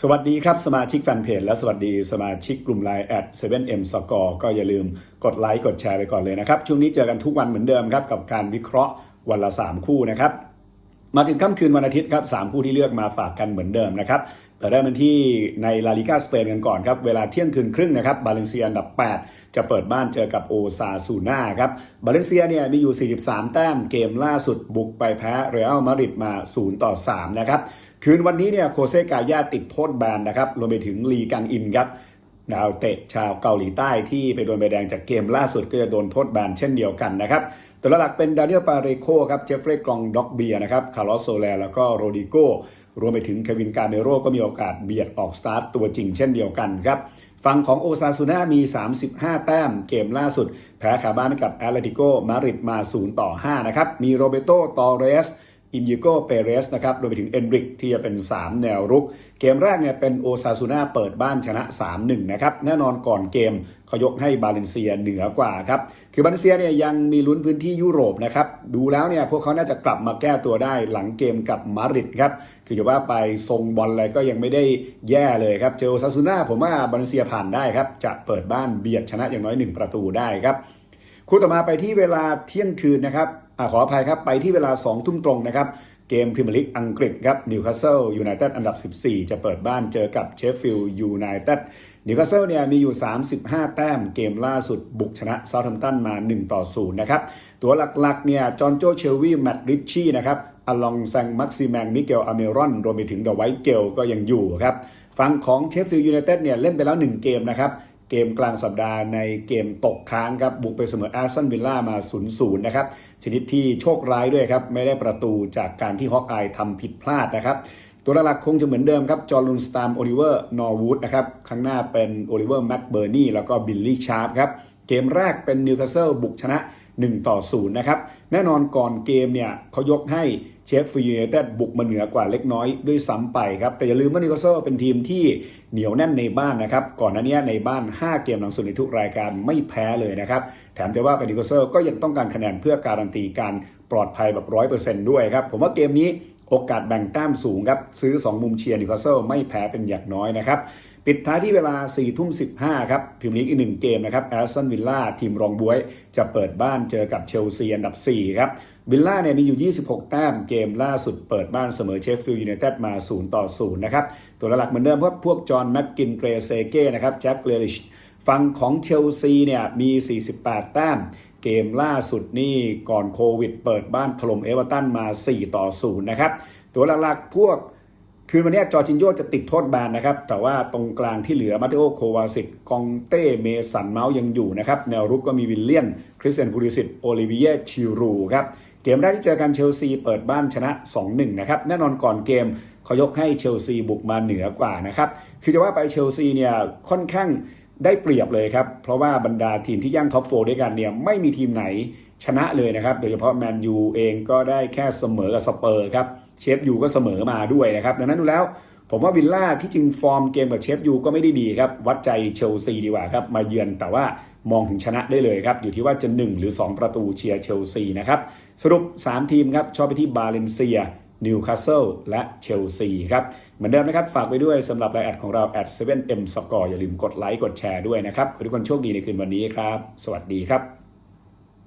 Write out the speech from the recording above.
สวัสดีครับ สมาชิกแฟนเพจและสวัสดีสมาชิกกลุ่มไลน์แอด 7M Score ก็อย่าลืมกดไลค์กดแชร์ไปก่อนเลยนะครับ ช่วงนี้เจอกันทุกวันเหมือนเดิมครับ กับการวิเคราะห์วันละ 3 คู่นะครับ มาถึงค่ำคืนวันอาทิตย์ครับสามคู่ที่เลือกมาฝากกันเหมือนเดิมนะครับแต่เริ่มกันที่ในลาลิกาสเปนกันก่อนครับ เวลาเที่ยงคืนครึ่งนะครับบาเลนเซียอันดับ 8 จะเปิดบ้านเจอกับโอซาซูน่าครับบาเลนเซียเนี่ยมีอยู่ 43 แต้มเกมล่าสุดบุกไปแพ้เรอัลมาดริดมา 0 ต่อ 3 นะครับ คืนวันนี้เนี่ยโคเซกายาติดโทษแบนนะครับรวมไปถึงลีกังอินครับดาวเตะชาวเกาหลีใต้ที่ไปโดนใบแดงจากเกมล่าสุดก็จะโดนโทษแบนเช่นเดียวกันนะครับตัวหลักเป็นดานิเอลปาเรโคครับเจฟเฟรย์กรองด็อกเบียนะครับคาร์ลอสโซแลแล้วก็โรดิโกรวมไปถึงเควินการเมโรก็มีโอกาสเบียดออกสตาร์ตตัวจริงเช่นเดียวกันครับฝั่งของโอซาซูน่ามี 35 แต้มเกมล่าสุด แพ้คาบ้านกับแอตเลติโกมาริดมา 0 ต่อ 5 นะครับ มีโรเบโตตอเรส อินยิโกเปเรสนะครับรวมไปถึงเอนริกที่จะเป็น 3 แนวรุก เกมแรกเนี่ยเป็นโอซาซูน่าเปิดบ้านชนะ 3-1 นะครับ แน่นอนก่อนเกมเขายกให้บาเลนเซียเหนือกว่าครับ คือบาเลนเซียเนี่ยยังมีลุ้นพื้นที่ยุโรปนะครับ ดูแล้วเนี่ยพวกเขาน่าจะกลับมาแก้ตัวได้หลังเกมกับมาริดครับคือจะว่าไปทรงบอลอะไรก็ยังไม่ได้แย่เลยครับ เจอโอซาซูน่าผมว่าบาเลนเซียผ่านได้ครับจะเปิดบ้านเบียดชนะอย่างน้อย 1 ประตูได้ครับคู่ต่อมาไปที่เวลาเที่ยงคืนนะครับ ขออภัยครับ ไปที่เวลา 2 ทุ่มตรงนะครับ เกมพรีเมียร์ลีกอังกฤษครับนิวคาสเซิลยูไนเต็ดอันดับ 14 จะเปิดบ้านเจอกับเชฟฟิลด์ยูไนเต็ดนิวคาสเซิลเนี่ยมีอยู่ 35 แต้มเกมล่าสุดบุกชนะเซาท์แฮมป์ตันมา 1 ต่อ 0 นะครับ ตัวหลักๆเนี่ยจอห์นโจเชลวีแมตต์ริชชี่นะครับอลองแซงมักซิแมงมิเกลอเมรอนรวมไปถึงเดอะไวท์เกลก็ยังอยู่ครับฝั่งของเชฟฟิลด์ยูไนเต็ดเนี่ยเล่นไปแล้ว 1 เกมนะครับเกมกลางสัปดาห์ในเกมตกค้างครับบุกไปเสมอแอสตันวิลล่ามา 0-0 นะครับ ชนิดที่โชคร้ายด้วยครับ ไม่ได้ประตูจากการที่ฮอกอายทำผิดพลาดนะครับ ตัวหลักๆคงจะเหมือนเดิมครับ จอร์ลุนสตามโอลิเวอร์นอร์วูดนะครับ ข้างหน้าเป็นโอลิเวอร์แม็กเบอร์นีแล้วก็บิลลี่ชาร์ปครับ เกมแรกเป็นนิวคาสเซิลบุกชนะ 1 ต่อ 0 นะครับ แน่นอนก่อนเกมเนี่ยเขายกให้เชฟฟิลด์ยูไนเต็ดบุกมาเหนือกว่าเล็กน้อยด้วยซ้ำไปครับ แต่อย่าลืมว่านิวคาสเซิลเป็นทีมที่เหนียวแน่นในบ้านนะครับ ก่อนหน้านี้ในบ้าน 5 เกมหลังสุดในทุกรายการไม่แพ้เลยนะครับ แถมจะว่าเป็นนิวคาสเซิลก็ยังต้องการคะแนนเพื่อการันตีการปลอดภัยแบบร้อยเปอร์เซนต์ด้วยครับ ผมว่าเกมนี้โอกาสแบ่งแต้มสูงครับซื้อ 2 มุมเชียร์นิวคาสเซิลไม่แพ้เป็นอย่างน้อยนะครับ ปิดท้ายที่เวลา4ทุ่ม15ครับพรีเมียร์ลีกอีกหนึ่งเกมนะครับแอสตันวิลล่าทีมรองบวย จะเปิดบ้านเจอกับเชลซีอันดับ 4 ครับวิลล่าเนี่ยมีอยู่ 26 แต้มเกมล่าสุดเปิดบ้านเสมอเชฟฟิลด์ยูไนเต็ดมา 0 ต่อ 0 นะครับ ตัวหลักเหมือนเดิมพวกพวกจอห์นแม็กกินเกรเซเก้นะครับแจ็คเลลิชฝั่งของเชลซีเนี่ยมี 48 แต้มเกมล่าสุดนี่ก่อนโควิด เปิดบ้านถล่มเอเวอร์ตันมา 4 ต่อ 0 นะครับ ตัวหลักๆพวก คืนวันนี้จอจินโยจะติดโทษแบนนะครับ แต่ว่าตรงกลางที่เหลือมาเตโอโควาสิกกองเต้เมสันเมาส์ยังอยู่นะครับ แนวรุกก็มีวิลเลียน คริสเตียนพูริสิตโอลิเวียชิรูครับ เกมแรกที่เจอกันเชลซีเปิดบ้านชนะ 2-1 นะครับ แน่นอนก่อนเกมเขายกให้เชลซีบุกมาเหนือกว่านะครับ คือจะว่าไปเชลซีเนี่ยค่อนข้างได้เปรียบเลยครับ เพราะว่าบรรดาทีมที่ย่างท็อปโฟด้วยกันเนี่ยไม่มีทีมไหน ชนะเลยนะครับ โดยเฉพาะแมนยูเองก็ได้แค่เสมอกับสเปอร์ครับ เชฟยูก็เสมอมาด้วยนะครับ ดังนั้นดูแล้วผมว่าวิลล่าที่จริงฟอร์มเกมกับเชฟยูก็ไม่ได้ดีครับ วัดใจเชลซีดีกว่าครับ มาเยือนแต่ว่ามองถึงชนะได้เลยครับ อยู่ที่ว่าจะ 1 หรือ 2 ประตูเชียร์เชลซีนะครับ สรุป 3 ทีมครับ ชอบไปที่บาเลนเซียนิวคาสเซิลและเชลซีครับ เหมือนเดิมนะครับ ฝากไปด้วยสำหรับรายแอดของเรา at 7m score อย่าลืมกดไลค์กดแชร์ด้วยนะครับขอทุกคนโชคดีในคืนวันนี้ครับ สวัสดีครับ